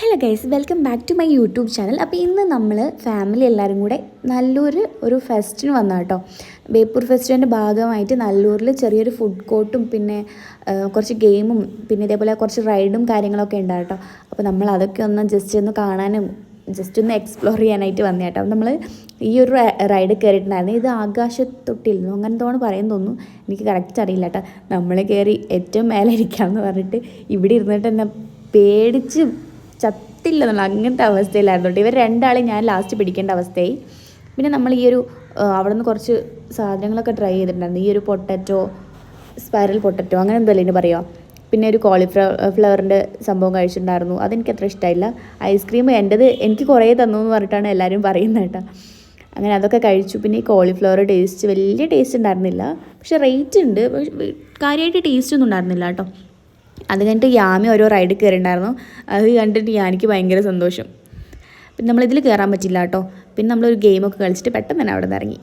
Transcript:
Hello guys welcome back to my YouTube channel അപ്പോൾ ഇന്ന് നമ്മൾ ഫാമിലി എല്ലാവരും കൂടെ നല്ലൂര് ഒരു ഫെസ്റ്റിന് വന്ന കേട്ടോ ബേപ്പൂർ ഫെസ്റ്റിന്റെ ഭാഗമായിട്ട് നല്ലൂരിൽ ചെറിയൊരു ഫുഡ് കോർട്ടും പിന്നെ കുറച്ച് ഗെയിമും പിന്നെ ഇതേപോലെ കുറച്ച് റൈഡും കാര്യങ്ങളൊക്കെ ഉണ്ട് കേട്ടോ അപ്പോൾ നമ്മൾ അതൊക്കെ ഒന്ന് ജസ്റ്റ് ഒന്ന് കാണാനും ജസ്റ്റ് ഒന്ന് എക്സ്പ്ലോർ ചെയ്യാനായിട്ട് വന്ന കേട്ടോ നമ്മൾ ഈ ഒരു റൈഡ് കയറിയിട്ടുണ്ടായിരുന്നു ഇത് ആകാശത്തൊട്ടിരുന്നു അങ്ങനെ തോന്നുന്നു പറയാൻ തോന്നുന്നു. എനിക്ക് കറക്റ്റ് അറിയില്ല കേട്ടോ നമ്മൾ കയറി ഏറ്റവും മേലെ ഇരിക്കാമെന്ന് പറഞ്ഞിട്ട് ഇവിടെ ഇരുന്നിട്ട് തന്നെ പേടിച്ച് ചത്തില്ല എന്നുള്ള അങ്ങനത്തെ അവസ്ഥയിലായിരുന്നു ഇവർ രണ്ടാളെയും ഞാൻ ലാസ്റ്റ് പിടിക്കേണ്ട അവസ്ഥയായി. പിന്നെ നമ്മൾ ഈ ഒരു അവിടെ നിന്ന് കുറച്ച് സാധനങ്ങളൊക്കെ ട്രൈ ചെയ്തിട്ടുണ്ടായിരുന്നു. ഈ ഒരു പൊട്ടറ്റോ സ്പൈറൽ പൊട്ടറ്റോ അങ്ങനെ എന്തല്ലേ ഇതിന് പറയുക. പിന്നെ ഒരു കോളിഫ്ലവർ ഫ്ലവറിന്റെ സംഭവം കഴിച്ചിട്ടുണ്ടായിരുന്നു. അതെനിക്ക് അത്ര ഇഷ്ടമായില്ല ഐസ്ക്രീം എന്റെത് എനിക്ക് കുറേ തന്നു എന്ന് പറഞ്ഞിട്ടാണ് എല്ലാവരും പറയുന്നത് കേട്ടോ. അങ്ങനെ അതൊക്കെ കഴിച്ചു. പിന്നെ ഈ കോളിഫ്ലവർ ടേസ്റ്റ് വലിയ ടേസ്റ്റ് ഉണ്ടായിരുന്നില്ല. പക്ഷേ റേറ്റ് ഉണ്ട്. കാര്യമായിട്ട് ടേസ്റ്റ് ഒന്നും ഉണ്ടായിരുന്നില്ല കേട്ടോ. അത് കഴിഞ്ഞിട്ട് യാമി ഓരോ റൈഡ് കയറിയിട്ടുണ്ടായിരുന്നു അത് കണ്ടിട്ട് യാനിക്ക് ഭയങ്കര സന്തോഷം. പിന്നെ നമ്മളിതിൽ കയറാൻ പറ്റില്ല കേട്ടോ പിന്നെ നമ്മളൊരു ഗെയിമൊക്കെ കളിച്ചിട്ട് പെട്ടെന്ന് തന്നെ അവിടെ നിന്ന് ഇറങ്ങി.